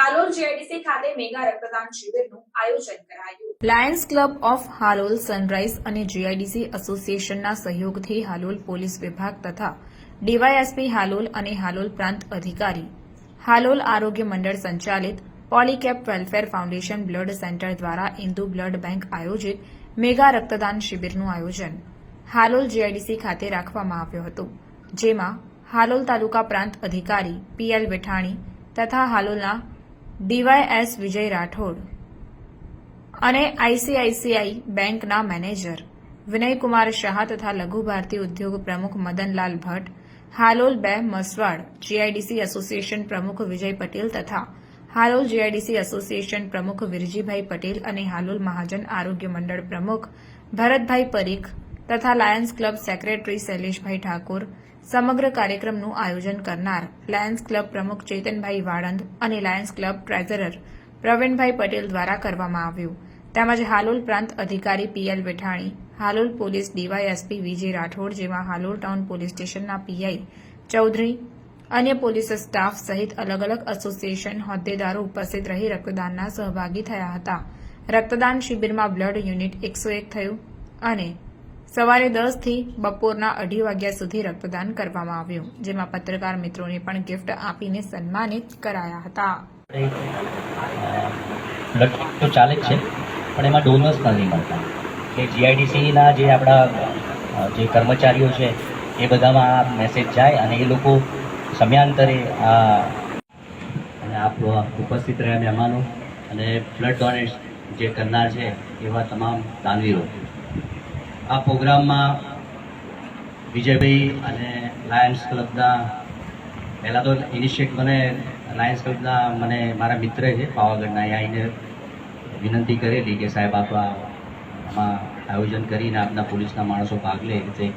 Halol JIDC ખાતે mega રક્તદાન શિબિરનું આયોજન કરાયું. Lions Club of Halol sunrise અને જીઆઈડીસી એસોસિએશનના સહયોગથી હાલોલ પોલીસ વિભાગ તથા ડીવાયએસપી હાલોલ અને હાલોલ પ્રાંત અધિકારી, હાલોલ આરોગ્ય મંડળ સંચાલિત Polycap welfare foundation blood centre દ્વારા ઇન્દુ બ્લડ બેંક આયોજિત મેગા રક્તદાન શિબિરનું આયોજન હાલોલ જીઆઈડીસી ખાતે રાખવામાં આવ્યું હતું, જેમાં હાલોલ તાલુકા પ્રાંત અધિકારી પીએલ વિઠાણી તથા હાલોલના ડીવાયએસ વિજય રાઠોડ અને આઈસીઆઈસીઆઈ બેંકના મેનેજર વિનયકુમાર શાહ તથા લઘુ ભારતી ઉદ્યોગ પ્રમુખ મદનલાલ ભટ્ટ, હાલોલ બે મસવાડ જીઆઈડીસી એસોસિએશન પ્રમુખ વિજય પટેલ તથા હાલોલ જીઆઈડીસી એસોસિએશન પ્રમુખ વિરજીભાઈ પટેલ અને હાલોલ મહાજન આરોગ્ય મંડળ પ્રમુખ ભરતભાઈ પરીખ તથા Lions Club secretary Shaileshbhai Thakor સમગ્ર કાર્યક્રમનું આયોજન કરનાર લાયન્સ ક્લબ પ્રમુખ ચેતનભાઈ વાળંદ અને Lions Club treasurer Pravinbhai Patel દ્વારા કરવામાં આવ્યું. તેમજ હાલોલ પ્રાંત અધિકારી PL Vethani, Halol police DYSP Vijay Rathod જેવા હાલોલ ટાઉન પોલીસ સ્ટેશનના પીઆઈ ચૌધરી, અન્ય પોલીસ સ્ટાફ સહિત અલગ અલગ એસોસિએશન હોદ્દેદારો ઉપસ્થિત રહી રક્તદાનના સહભાગી થયા હતા. રક્તદાન શિબિરમાં બ્લડ યુનિટ એકસો એક થયું અને સવારે દસથી બપોરના અઢી વાગ્યા સુધી રક્તદાન કરવામાં આવ્યું, જેમાં પત્રકાર મિત્રોને પણ ગિફ્ટ આપીને સન્માનિત કરાયા હતા. બ્લડ તો ચાલે જ છે, પણ એમાં ડોનર્સ નથી મળતા. કે જીઆઈડીસીના જે આપણા જે કર્મચારીઓ છે, એ બધામાં આ મેસેજ જાય અને એ લોકો સમયાંતરે આ અને આપ ઉપસ્થિત રહ્યા મહેમાનો અને બ્લડ ડોનેટ જે કરનાર છે, એવા તમામ દાનવીરો આ પ્રોગ્રામમાં વિજયભાઈ અને લાયન્સ ક્લબના પહેલાં તો ઇનિશિયેટ મને લાયન્સ ક્લબના મને મારા મિત્ર છે, પાવાગઢના, એ આવીને વિનંતી કરેલી કે સાહેબ આપણા આમાં આયોજન કરીને આપના પોલીસના માણસો ભાગ લે એ રીતે